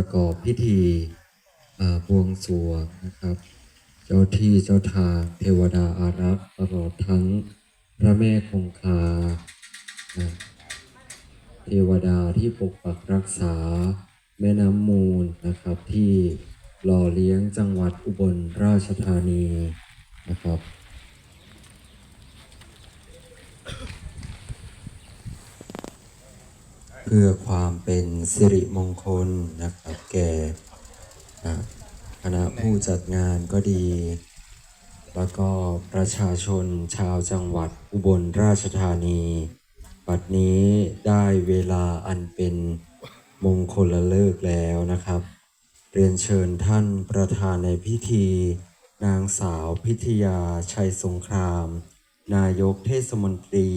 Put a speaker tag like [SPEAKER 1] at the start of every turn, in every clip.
[SPEAKER 1] ประกอบพิธีบวงสรวงนะครับ เจ้าที่เจ้าทางเทวดาอารักษ์ตลอดทั้งพระแม่คงคาอ่าเทวดาที่ปกปักรักษาแม่น้ำมูลนะครับที่หล่อเลี้ยงจังหวัดอุบลราชธานีนะครับ เพื่อความเป็นสิริมงคลนะครับแก่คณะผู้จัดงานก็ดี แล้วก็ประชาชนชาวจังหวัดอุบลราชธานี บัดนี้ได้เวลาอันเป็นมงคลเลิกแล้วนะครับ เรียนเชิญท่านประธานในพิธี นางสาวพิทยาชัยสงคราม นายกเทศมนตรี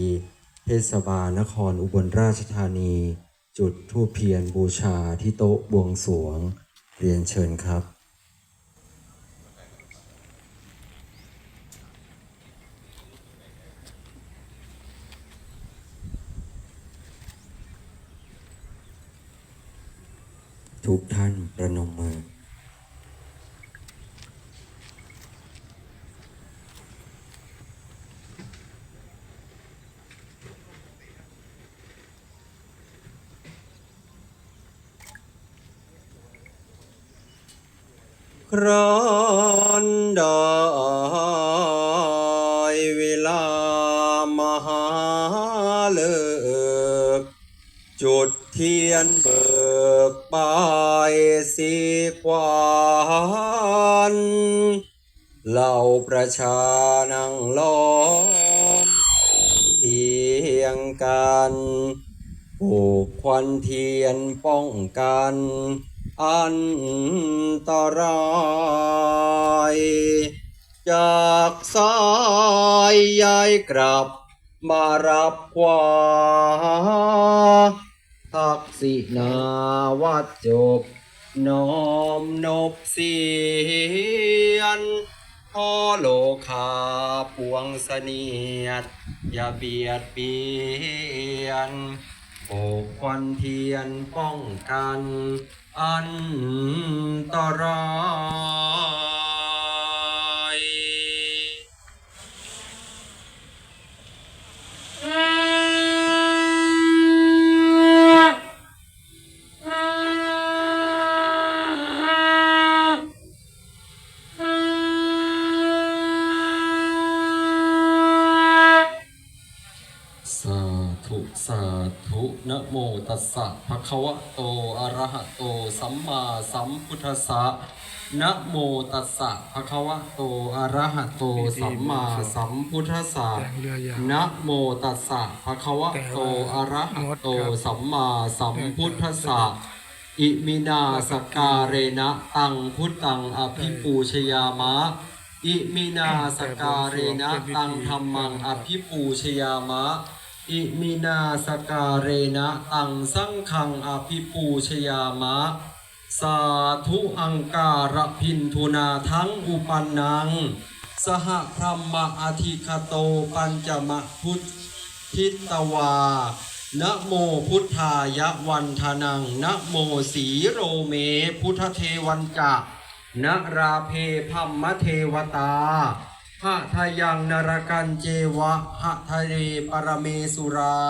[SPEAKER 1] เทศบาลนครอุบลราชธานี จุดธูปเทียนบูชาที่โต๊ะบวงสรวง เรียนเชิญครับ ทุกท่านประนมมือ รอนได้เวลามหาเลิก จุดเทียนเบิกบายสีควานเหล่าประชานังล้อมเอียงกันปลูกควันเทียนป้องกัน อันตรายจากสายยายกลับมารับขวาทักษินาวัดจบน้อมนบเสียนพ่อโลคาปวงเสนียด อย่าเบียดเบียนโบกควันเทียนป้องกัน อันตราย สาธุนะโมตัสสะภะคะวะโตอะระหะโต สัมมาสัมพุทธัสสะนะโมตัสสะภะคะวะโตอะระหะโต สัมมาสัมพุทธัสสะ
[SPEAKER 2] แตงเรือยาว
[SPEAKER 1] นะโมตัสสะภะคะวะโตอะระหะโต สัมมาสัมพุทธัสสะอิมินาสกการเรนะตังพุทธังอภิปูชยามะ อิมินาสกการเรนะตังธรรมังอภิปูชยามะ อิมินาสการเรนะตังสังฆังอภิปูชยามะ สาธุอังการพินทุนาทั้งอุปันนัง สหพรหมอธิคโตปัญจมพุทธิตวานะโมพุทธายะวันทนังนะโมสีโรเม พุทธเทวันจะนะราเพพัมมเทวตา หะทยังนรกันเจวะหะทะเรปรเมสุรา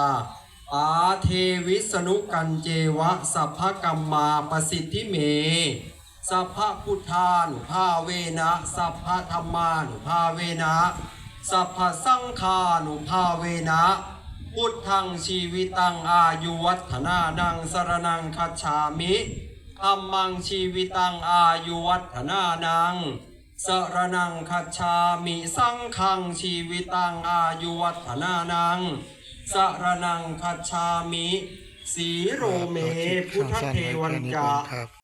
[SPEAKER 1] ปาเทวิสนุกันเจวะ สัพพกัมมาปสิทธิเม สัพพพุทธานุภาเวนะ สัพพธรรมานุภาเวนะ สัพพสังฆานุภาเวนะ พุทธังชีวิตังอายุวัฒนานังสรนังคัจฉามิธรรมังชีวิตังอายุวัฒนานัง สรนังคัจฉามิสังฆังชีวิตังอายุวัฒนานังสรนังคัจฉามิ สีโรเม พุทธเทวัน
[SPEAKER 2] แค่นี้
[SPEAKER 1] จา
[SPEAKER 2] ก่อนครับ